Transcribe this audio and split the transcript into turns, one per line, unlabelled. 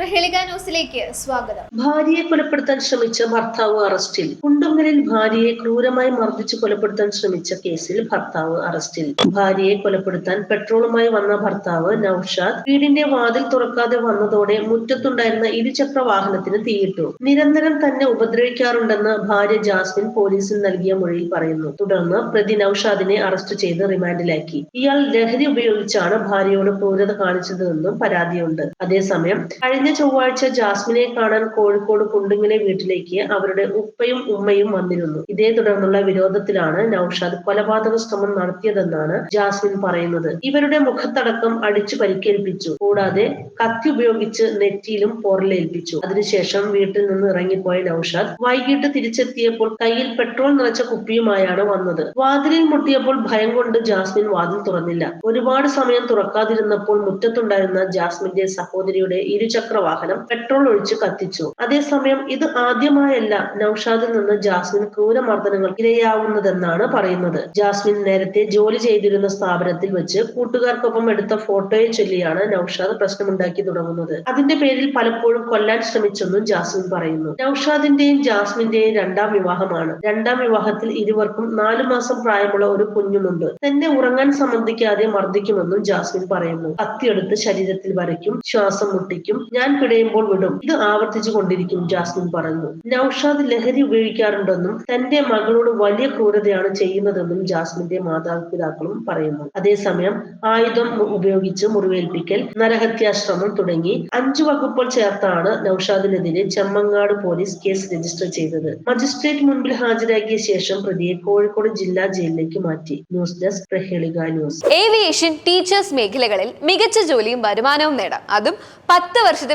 ന്യൂസിലേക്ക് സ്വാഗതം.
ഭാര്യയെ കൊലപ്പെടുത്താൻ ശ്രമിച്ച ഭർത്താവ് അറസ്റ്റിൽ. കുണ്ടുങ്ങലിൽ ഭാര്യയെ ക്രൂരമായി മർദ്ദിച്ച് കൊലപ്പെടുത്താൻ ശ്രമിച്ച കേസിൽ ഭർത്താവ് അറസ്റ്റിൽ. ഭാര്യയെ കൊലപ്പെടുത്താൻ പെട്രോളുമായി വന്ന ഭർത്താവ് നൌഷാദ് വീടിന്റെ വാതിൽ തുറക്കാതെ വന്നതോടെ മുറ്റത്തുണ്ടായിരുന്ന ഇരുചക്ര വാഹനത്തിന് തീയിട്ടു. നിരന്തരം തന്നെ ഉപദ്രവിക്കാറുണ്ടെന്ന് ഭാര്യ ജാസ്മിൻ പോലീസിൽ നൽകിയ മൊഴിയിൽ പറയുന്നു. തുടർന്ന് പ്രതി നൌഷാദിനെ അറസ്റ്റ് ചെയ്ത് റിമാൻഡിലാക്കി. ഇയാൾ ലഹരി ഉപയോഗിച്ചാണ് ഭാര്യയോട് ക്രൂരത കാണിച്ചതെന്നും പരാതിയുണ്ട്. അതേസമയം കഴിഞ്ഞ ചൊവ്വാഴ്ച ജാസ്മിനെ കാണാൻ കോഴിക്കോട് കുണ്ടുങ്ങിലെ വീട്ടിലേക്ക് അവരുടെ ഉപ്പയും ഉമ്മയും വന്നിരുന്നു. ഇതേ തുടർന്നുള്ള വിരോധത്തിലാണ് നൌഷാദ് കൊലപാതക ശ്രമം നടത്തിയതെന്നാണ് ജാസ്മിൻ പറയുന്നത്. ഇവരുടെ മുഖത്തടക്കം അടിച്ചു പരിക്കേൽപ്പിച്ചു. കൂടാതെ കത്തി ഉപയോഗിച്ച് നെറ്റിയിലും പോറലേൽപ്പിച്ചു അതിനുശേഷം വീട്ടിൽ നിന്ന് ഇറങ്ങിപ്പോയ നൌഷാദ് വൈകിട്ട് തിരിച്ചെത്തിയപ്പോൾ കയ്യിൽ പെട്രോൾ നിറച്ച കുപ്പിയുമായാണ് വന്നത്. വാതിലിൽ മുട്ടിയപ്പോൾ ഭയം കൊണ്ട് ജാസ്മിൻ വാതിൽ തുറന്നില്ല. ഒരുപാട് സമയം തുറക്കാതിരുന്നപ്പോൾ മുറ്റത്തുണ്ടായിരുന്ന ജാസ്മിന്റെ സഹോദരിയുടെ ഇരുചക്ര വാഹനം പെട്രോൾ ഒഴിച്ച് കത്തിച്ചു. അതേസമയം ഇത് ആദ്യമായല്ല നൌഷാദിൽ നിന്ന് ജാസ്മിൻ ക്രൂരമർദ്ദനങ്ങൾ ഇരയാവുന്നതെന്നാണ് പറയുന്നത്. ജാസ്മിൻ നേരത്തെ ജോലി ചെയ്തിരുന്ന സ്ഥാപനത്തിൽ വെച്ച് കൂട്ടുകാർക്കൊപ്പം എടുത്ത ഫോട്ടോയെ ചൊല്ലിയാണ് നൌഷാദ് പ്രശ്നമുണ്ടാക്കി തുടങ്ങുന്നത്. അതിന്റെ പേരിൽ പലപ്പോഴും കൊല്ലാൻ ശ്രമിച്ചെന്നും ജാസ്മിൻ പറയുന്നു. നൌഷാദിന്റെയും ജാസ്മിന്റെയും രണ്ടാം വിവാഹമാണ്. രണ്ടാം വിവാഹത്തിൽ ഇരുവർക്കും നാലു മാസം പ്രായമുള്ള ഒരു കുഞ്ഞുമുണ്ട്. തന്നെ ഉറങ്ങാൻ സംബന്ധിക്കാതെ മർദ്ദിക്കുമെന്നും ജാസ്മിൻ പറയുന്നു. കത്തിയെടുത്ത് ശരീരത്തിൽ വരയ്ക്കും ശ്വാസം മുട്ടിക്കും. ഞാൻ പിടയുമ്പോൾ വിടും. ഇത് ആവർത്തിച്ചു കൊണ്ടിരിക്കും ജാസ്മിൻ പറഞ്ഞു നൌഷാദ് ലഹരി ഉപയോഗിക്കാറുണ്ടെന്നും തന്റെ മകളോട് വലിയ ക്രൂരതയാണ് ചെയ്യുന്നതെന്നും ജാസ്മിന്റെ മാതാപിതാക്കളും പറയുന്നു. അതേസമയം ആയുധം ഉപയോഗിച്ച് മുറിവേൽപ്പിക്കൽ നരഹത്യാശ്രമം തുടങ്ങി അഞ്ചു വകുപ്പുകൾ ചേർത്താണ് നൌഷാദിനെതിരെ ചെമ്മങ്ങാട് പോലീസ് കേസ് രജിസ്റ്റർ ചെയ്തത്. മജിസ്ട്രേറ്റ് മുൻപിൽ ഹാജരാക്കിയ ശേഷം പ്രതിയെ കോഴിക്കോട് ജില്ലാ ജയിലിലേക്ക് മാറ്റി. News desk Prahelika news.
Aviation teachers മേഖലകളിൽ മികച്ച ജോലിയും വരുമാനവും നേടാം. അതും പത്ത് വർഷത്തെ